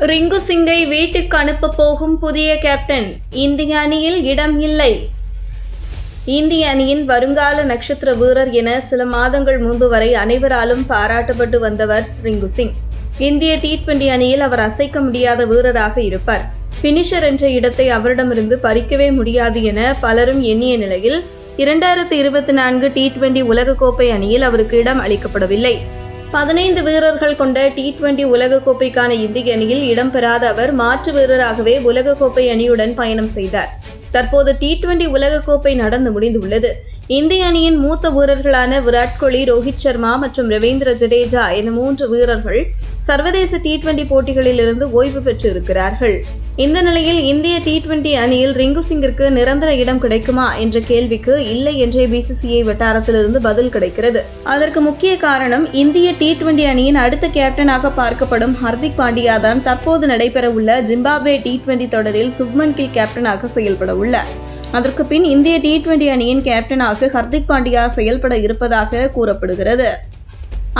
Ring சிங்கை வீட்டுக்கு அனுப்ப போகும் புதிய கேப்டன் இந்திய அணியில் இடம் இல்லை. இந்திய அணியின் வருங்கால நட்சத்திர வீரர் என சில மாதங்கள் முன்பு வரை அனைவராலும் பாராட்டப்பட்டு வந்தவர் ரிங்கு சிங் இந்திய டி டுவெண்டி அணியில் அவர் அசைக்க முடியாத வீரராக இருப்பார். பினிஷர் என்ற இடத்தை அவரிடமிருந்து பறிக்கவே முடியாது என பலரும் எண்ணிய நிலையில் இரண்டாயிரத்து இருபத்தி நான்கு டி டுவெண்டி உலகக்கோப்பை அணியில் அவருக்கு இடம் அளிக்கப்படவில்லை. பதினைந்து வீரர்கள் கொண்ட டி டுவெண்டி உலகக்கோப்பைக்கான இந்திய அணியில் இடம்பெறாத அவர் மாற்று வீரராகவே உலகக்கோப்பை அணியுடன் பயணம் செய்தார். தற்போது டி டுவெண்டி உலகக்கோப்பை நடந்து முடிந்துள்ளது. இந்திய அணியின் மூத்த வீரர்களான விராட் கோலி ரோஹித் சர்மா மற்றும் ரவீந்திர ஜடேஜா என மூன்று வீரர்கள் சர்வதேச டி டுவெண்டி போட்டிகளில் இருந்து ஓய்வு பெற்று இருக்கிறார்கள் இந்த நிலையில் இந்திய டி டுவெண்டி அணியில் ரிங்கு சிங்கிற்கு நிரந்தர இடம் கிடைக்குமா என்ற கேள்விக்கு இல்லை என்றே பிசிசிஐ வட்டாரத்திலிருந்து பதில் கிடைக்கிறது. அதற்கு முக்கிய காரணம் இந்திய டி டுவெண்டி அணியின் அடுத்த கேப்டனாக பார்க்கப்படும் ஹர்திக் பாண்டியா தான் தற்போது நடைபெறவுள்ள ஜிம்பாப்வே டி டுவெண்டி தொடரில் சுப்மன் கில் கேப்டனாக செயல்பட உள்ளார் அதற்கு பின் இந்திய டி டுவெண்டி அணியின் கேப்டனாக ஹர்திக் பாண்டியா செயல்பட இருப்பதாக கூறப்படுகிறது.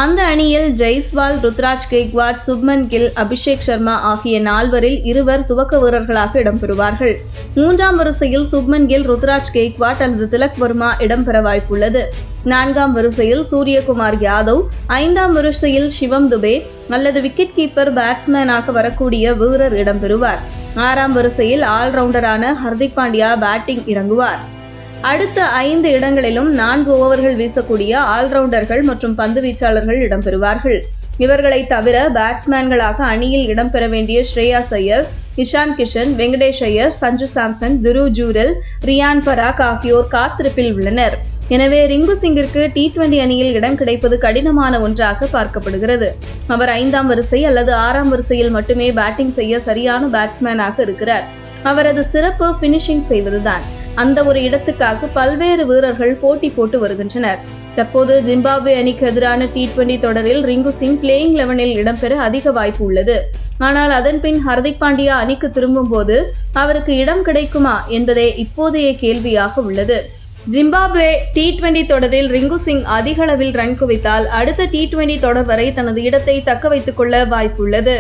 அந்த அணியில் ஜெய்ஸ்வால் ருத்ராஜ் கெய்க்வாட் சுப்மன் கில் அபிஷேக் சர்மா ஆகிய நால்வரில் இருவர் துவக்க வீரர்களாக இடம்பெறுவார்கள். மூன்றாம் வரிசையில் சுப்மன் கில் ருத்ராஜ் கெய்க்வாட் அல்லது திலக் வர்மா இடம்பெற வாய்ப்புள்ளது. நான்காம் வரிசையில் சூரியகுமார் யாதவ் ஐந்தாம் வரிசையில் சிவம் துபே அல்லது விக்கெட் கீப்பர் பேட்ஸ்மேனாக வரக்கூடிய வீரர் இடம்பெறுவார். ஆறாம் வரிசையில் ஆல்ரவுண்டரான ஹர்திக் பாண்டியா பேட்டிங் இறங்குவார். அடுத்த ஐந்து இடங்களிலும் நான்கு ஓவர்கள் வீசக்கூடிய ஆல்ரவுண்டர்கள் மற்றும் பந்து வீச்சாளர்கள் இடம்பெறுவார்கள். இவர்களை தவிர பேட்ஸ்மேன்களாக அணியில் இடம்பெற வேண்டிய ஸ்ரேயாஸ் ஐயர் இஷான் கிஷன் வெங்கடேஷ் ஐயர் சஞ்சு சாம்சன் துரு ஜூரல் ரியான் பராக் ஆகியோர் காத்திருப்பில் உள்ளனர். எனவே ரிங்கு சிங்கிற்கு டி டுவெண்டி அணியில் இடம் கிடைப்பது கடினமான ஒன்றாக பார்க்கப்படுகிறது. அவர் ஐந்தாம் வரிசை அல்லது ஆறாம் வரிசையில் மட்டுமே பேட்டிங் செய்ய சரியான பேட்ஸ்மேனாக இருக்கிறார். அவரது சிறப்பு பினிஷிங் செய்வதுதான். அந்த ஒரு இடத்துக்காக பல்வேறு வீரர்கள் போட்டி போட்டு வருகின்றனர். தற்போது ஜிம்பாப்வே அணிக்கு எதிரான டி டுவெண்டி தொடரில் ரிங்கு சிங் பிளேயிங் லெவனில் இடம்பெற அதிக வாய்ப்பு உள்ளது. ஆனால் அதன் பின் ஹர்திக் பாண்டியா அணிக்கு திரும்பும் போது அவருக்கு இடம் கிடைக்குமா என்பதே இப்போதைய கேள்வியாக உள்ளது. ஜிம்பாப்வே டி டுவெண்டி தொடரில் ரிங்கு சிங் அதிக அளவில் ரன் குவித்தால் அடுத்த டி டுவெண்டி தொடர் வரை தனது இடத்தை தக்க வைத்துக் கொள்ள வாய்ப்புள்ளது.